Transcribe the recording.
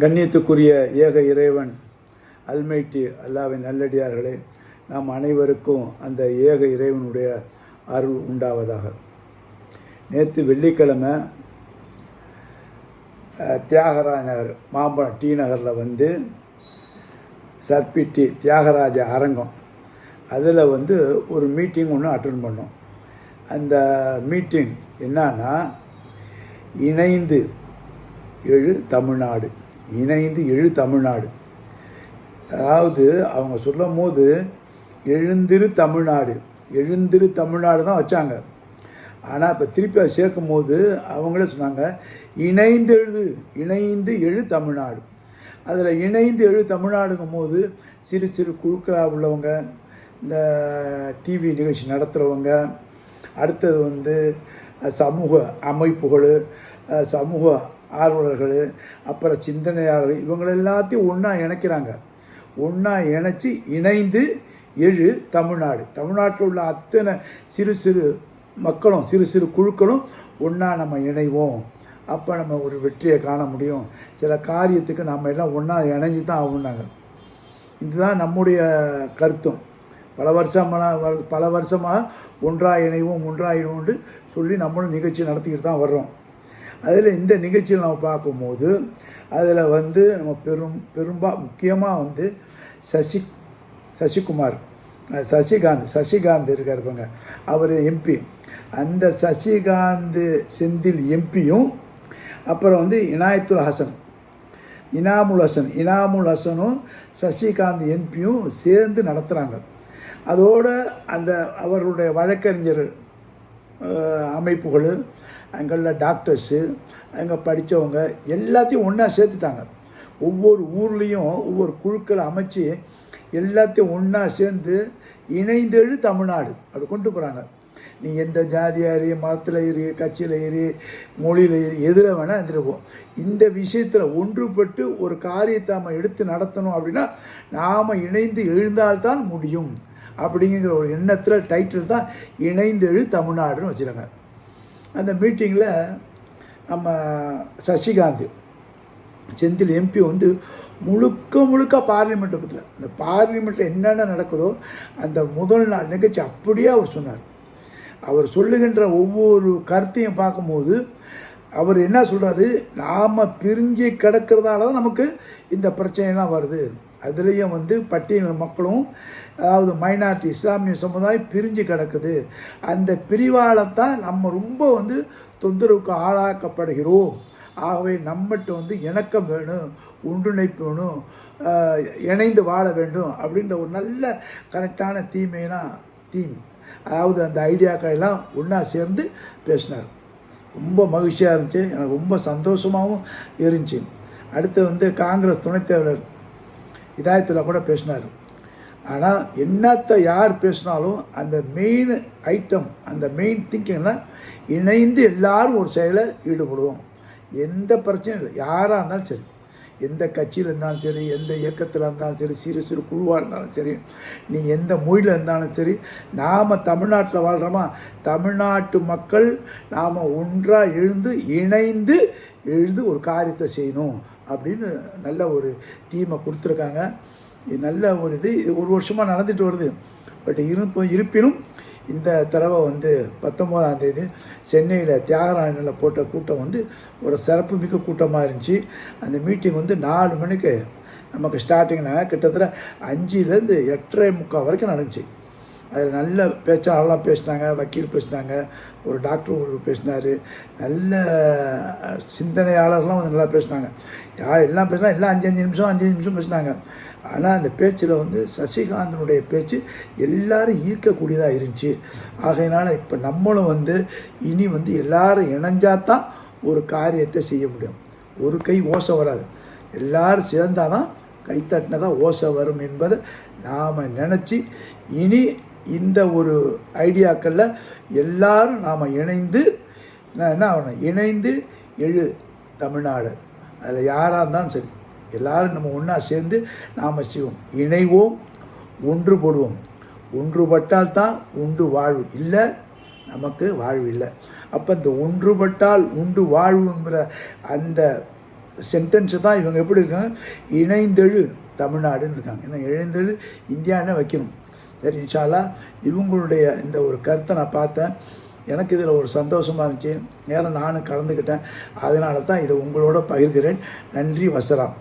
கண்ணியத்துக்குரிய ஏக இறைவன் அல்மைட்டி அல்லாவின் நல்லடியார்களே நாம் அனைவருக்கும் அந்த ஏக இறைவனுடைய அருள் உண்டாவதாக. நேற்று வெள்ளிக்கிழமை தியாகராஜ நகர் மாம்பழம் டி நகரில் வந்து சர்பிட்டி தியாகராஜ அரங்கம். அதில் வந்து ஒரு மீட்டிங் ஒன்று அட்டன் பண்ணோம். அந்த மீட்டிங் என்னன்னா இணைந்து எழு தமிழ்நாடு. இணைந்து எழு தமிழ்நாடு. அதாவது அவங்க சொல்லும் போது எழுந்திரு தமிழ்நாடு. எழுந்திரு தமிழ்நாடு தான் வச்சாங்க. ஆனால் இப்போ திருப்பி அதை சேர்க்கும் போது அவங்களே சொன்னாங்க இணைந்து எழுது இணைந்து எழு தமிழ்நாடு. அதில் இணைந்து எழு தமிழ்நாடுங்கும் போது சிறு சிறு குழுக்களாக உள்ளவங்க இந்த டிவி நிகழ்ச்சி நடத்துகிறவங்க அடுத்தது வந்து சமூக அமைப்புகள் சமூக ஆர்வலர்கள் அப்புறம் சிந்தனையாளர்கள் இவங்க எல்லாத்தையும் ஒன்றா இணைக்கிறாங்க. ஒன்றா இணைச்சி இணைந்து எழு தமிழ்நாடு. தமிழ்நாட்டில் உள்ள அத்தனை சிறு சிறு மக்களும் சிறு சிறு குழுக்களும் ஒன்றா நம்ம இணைவோம். அப்போ நம்ம ஒரு வெற்றியை காண முடியும். சில காரியத்துக்கு நம்ம எல்லாம் ஒன்றா இணைஞ்சு தான் ஆகுனாங்க இதுதான் நம்முடைய கருத்தும். பல வருஷமாக பல வருஷமாக ஒன்றா இணைவோம் ஒன்றா இணைவோம்னு சொல்லி நம்மளும் நிகழ்ச்சி நடத்திக்கிட்டு தான் வர்றோம். அதில் இந்த நிகழ்ச்சியில் நம்ம பார்க்கும்போது அதில் வந்து நம்ம பெரும் பெரும்பா முக்கியமாக வந்து சசி சசிகுமார். சசிகாந்த் சசிகாந்த் இருக்கார் இருப்பாங்க அவர் எம்பி அந்த சசிகாந்த் செந்தில் எம்பியும் அப்புறம் வந்து இனாயத்துல் ஹசன். இனாமுல் ஹசன். இனாமுல் ஹசனும் சசிகாந்த் எம்பியும் சேர்ந்து நடத்துகிறாங்க அதோட அந்த அவர்களுடைய வழக்கறிஞர் அமைப்புகள் அங்கே உள்ள டாக்டர்ஸு அங்கே படித்தவங்க எல்லாத்தையும் ஒன்றா சேர்த்துட்டாங்க. ஒவ்வொரு ஊர்லேயும் ஒவ்வொரு குழுக்களை அமைச்சு எல்லாத்தையும் ஒன்றா சேர்ந்து இணைந்தெழு தமிழ்நாடு. அப்படி கொண்டு போகிறாங்க நீ எந்த ஜாதியாக இரு மதத்தில் இரு கட்சியில் இரு மொழியில் இரு எதில் வேணால் இருந்துருப்போம் இந்த விஷயத்தில் ஒன்றுபட்டு ஒரு காரியத்தை நம்ம எடுத்து நடத்தணும் அப்படின்னா நாம் இணைந்து எழுந்தால்தான் முடியும். அப்படிங்கிற ஒரு எண்ணத்தில் டைட்டில் தான் இணைந்தெழு தமிழ்நாடுன்னு வச்சுருக்காங்க. அந்த மீட்டிங்கில் நம்ம சசிகாந்த் செந்தில் எம்பி வந்து முழுக்க முழுக்க பார்லிமெண்ட்டை பற்றில அந்த பார்லிமெண்ட்டில் என்னென்ன நடக்குதோ அந்த முதல் நாள் நிகழ்ச்சி அப்படியே அவர் சொன்னார். அவர் சொல்லுகின்ற ஒவ்வொரு கருத்தையும் பார்க்கும்போது அவர் என்ன சொல்கிறாரு நாம் பிரிஞ்சு கிடக்கிறதால தான் நமக்கு இந்த பிரச்சனைலாம் வருது. அதுலேயும் வந்து பட்டியல் மக்களும் அதாவது மைனாரிட்டி இஸ்லாமிய சமுதாயம் பிரிஞ்சு கிடக்குது. அந்த பிரிவால்தான் நம்ம ரொம்ப வந்து தொந்தரவுக்கு ஆளாக்கப்படுகிறோம். ஆகவே நம்மகிட்ட வந்து இணக்கம் வேணும் ஒன்றிணைப்பு வேணும் இணைந்து வாழ வேண்டும் அப்படின்ற ஒரு நல்ல கரெக்டான தீமைனா தீம். அதாவது அந்த ஐடியாக்கள் எல்லாம் ஒன்றா சேர்ந்து பேசினார். ரொம்ப மகிழ்ச்சியாக இருந்துச்சு. எனக்கு ரொம்ப சந்தோஷமாகவும் இருந்துச்சு. அடுத்து வந்து காங்கிரஸ் துணைத் தலைவர் இதாயத்தில் கூட பேசினார். ஆனால் என்னத்தை யார் பேசினாலும் அந்த மெயின் ஐட்டம் அந்த மெயின் திங்கிங்னால் இணைந்து எல்லாரும் ஒரு செயலை ஈடுபடுவோம். எந்த பிரச்சனையும் இல்லை. யாராக இருந்தாலும் சரி. எந்த கட்சியில் இருந்தாலும் சரி எந்த இயக்கத்தில் இருந்தாலும் சரி சிறு சிறு குழுவாக இருந்தாலும் சரி நீ எந்த மொழியில் இருந்தாலும் சரி நாம் தமிழ்நாட்டில் வாழ்கிறோமா தமிழ்நாட்டு மக்கள் நாம் ஒன்றாக எழுந்து இணைந்து எழுந்து ஒரு காரியத்தை செய்யணும். அப்படின்னு நல்ல ஒரு தீமை கொடுத்துருக்காங்க. இது நல்ல ஒரு இது இது ஒரு வருஷமாக நடந்துட்டு வருது. பட் இருப்ப இருப்பினும் இந்த தடவை வந்து பத்தொம்போதாம் தேதி சென்னையில் தியாகராயனில் போட்ட கூட்டம் வந்து ஒரு சிறப்பு மிக்க கூட்டமாக இருந்துச்சு. அந்த மீட்டிங் வந்து நாலு மணிக்கு நமக்கு ஸ்டார்டிங்னா கிட்டத்தட்ட அஞ்சுலேருந்து எட்டரை முக்கால் வரைக்கும் நடந்துச்சு. அதில் நல்ல பேச்சாளர்லாம் பேசினாங்க வக்கீல் பேசினாங்க ஒரு டாக்டர் ஒரு பேசினார். நல்ல சிந்தனையாளர்லாம் வந்து நல்லா பேசினாங்க. யார் எல்லாம் பேசினா எல்லாம் அஞ்சு அஞ்சு நிமிஷம் அஞ்சு நிமிஷம் பேசினாங்க. ஆனால் அந்த பேச்சில் வந்து சசிகாந்தனுடைய பேச்சு எல்லாரும் ஈர்க்கக்கூடியதாக இருந்துச்சு. ஆகையினால் இப்போ நம்மளும் வந்து இனி வந்து எல்லாரும் இணைஞ்சாதான் ஒரு காரியத்தை செய்ய முடியும். ஒரு கை ஓசை வராது. எல்லாரும் சேர்ந்தாதான் கைத்தட்டினதாக ஓசை வரும் என்பதை நாம் நினச்சி இனி இந்த ஒரு ஐடியாக்களில் எல்லாரும் நாம் இணைந்து நான் என்ன ஆகணும்? இணைந்து எழு தமிழ்நாடு. அதில் யாராக இருந்தாலும் சரி எல்லாரும் நம்ம ஒன்றா சேர்ந்து நாம் செய்வோம். இணைவோம் ஒன்றுபடுவோம் ஒன்றுபட்டால் தான் உண்டு வாழ்வு இல்லை நமக்கு வாழ்வு இல்லை. அப்போ இந்த ஒன்றுபட்டால் உண்டு வாழ்வுங்கிற அந்த சென்டென்ஸை தான் இவங்க எப்படி இருக்காங்க? இணைந்தெழு தமிழ்நாடுன்னு இருக்காங்க. ஏன்னா இணைந்தெழு? இந்தியான்னு வைக்கணும். சரி இன்ஷாலா இவங்களுடைய இந்த ஒரு கருத்தை நான் பார்த்தேன். எனக்கு இதில் ஒரு சந்தோஷமாக இருந்துச்சு. நேரம் நானும் கலந்துக்கிட்டேன். அதனால தான் இதை உங்களோட பகிர்கிறேன். நன்றி வசராம்